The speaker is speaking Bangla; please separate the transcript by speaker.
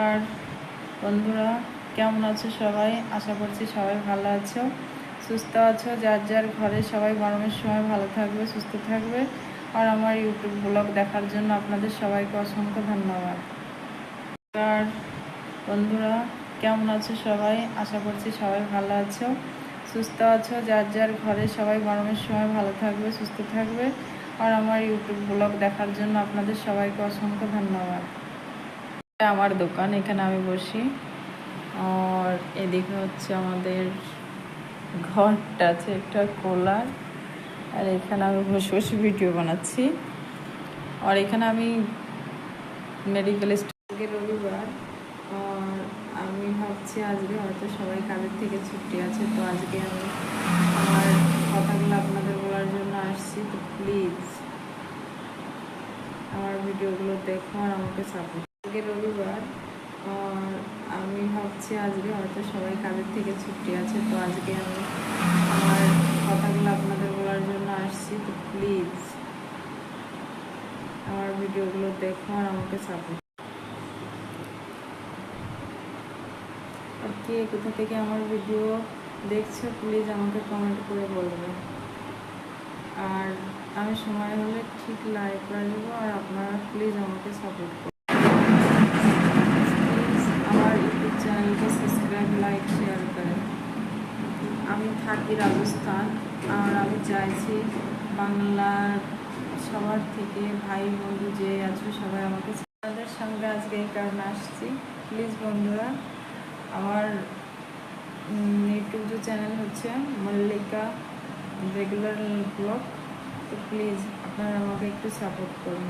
Speaker 1: আর বন্ধুরা, কেমন আছো সবাই? আশা করছি সবাই ভালো আছো, সুস্থ আছো, যার যার ঘরে সবাই গরমের সময় ভালো থাকবে, সুস্থ থাকবে। আর আমার ইউটিউব ব্লগ দেখার জন্য আপনাদের সবাইকে অসংখ্য ধন্যবাদ। আর বন্ধুরা, কেমন আছো সবাই? আশা করছি সবাই ভালো আছো, সুস্থ আছো, যার যার ঘরে সবাই গরমের সময় ভালো থাকবে, সুস্থ থাকবে। আর আমার ইউটিউব ব্লগ দেখার জন্য আপনাদের সবাইকে অসংখ্য ধন্যবাদ। আমার দোকান, এখানে আমি বসি। আর এদিকে হচ্ছে আমাদের ঘরটা আছে একটা কোলার। আর এখানে আমি বসে বসে ভিডিও বানাচ্ছি। আর এখানে আমি মেডিকেল স্টোরে রবিবার আর আমি ভাবছি আজকে হয়তো সবাই কাজের থেকে ছুটি আছে, তো আজকে আমি আমার কথাগুলো আপনাদের বলার জন্য আসছি, তো প্লিজ আমার ভিডিওগুলো দেখো আর আমাকে সাপোর্ট আজকে রবিবার। আমি ভাবছি আজকে হয়তো সবাই কাজের থেকে ছুটি আছে, তো আজকে আমি আমার কথাগুলো আপনাদের বলার জন্য আসছি, তো প্লিজ আমার ভিডিওগুলো দেখো আর আমাকে সাপোর্ট কে কোথা থেকে আমার ভিডিও দেখছ প্লিজ আমাকে কমেন্ট করে বলবে। আর আমি সময় হলে ঠিক লাইভ দেবো আর আপনারা প্লিজ আমাকে সাপোর্ট করুন প্লিজ আমার ইউটিউব চ্যানেলকে সাবস্ক্রাইব লাইক শেয়ার করেন আমি অবস্থান আর আমি চাইছি বাংলার সবার থেকে ভাই বন্ধু যে আছো সবাই আমাকে তাদের সঙ্গে আজকে এই কারণে আসছি। প্লিজ বন্ধুরা, আমার ইউটিউব যে চ্যানেল হচ্ছে মল্লিকা রেগুলার ব্লগ তো প্লিজ আপনারা আমাকে একটু সাপোর্ট করুন।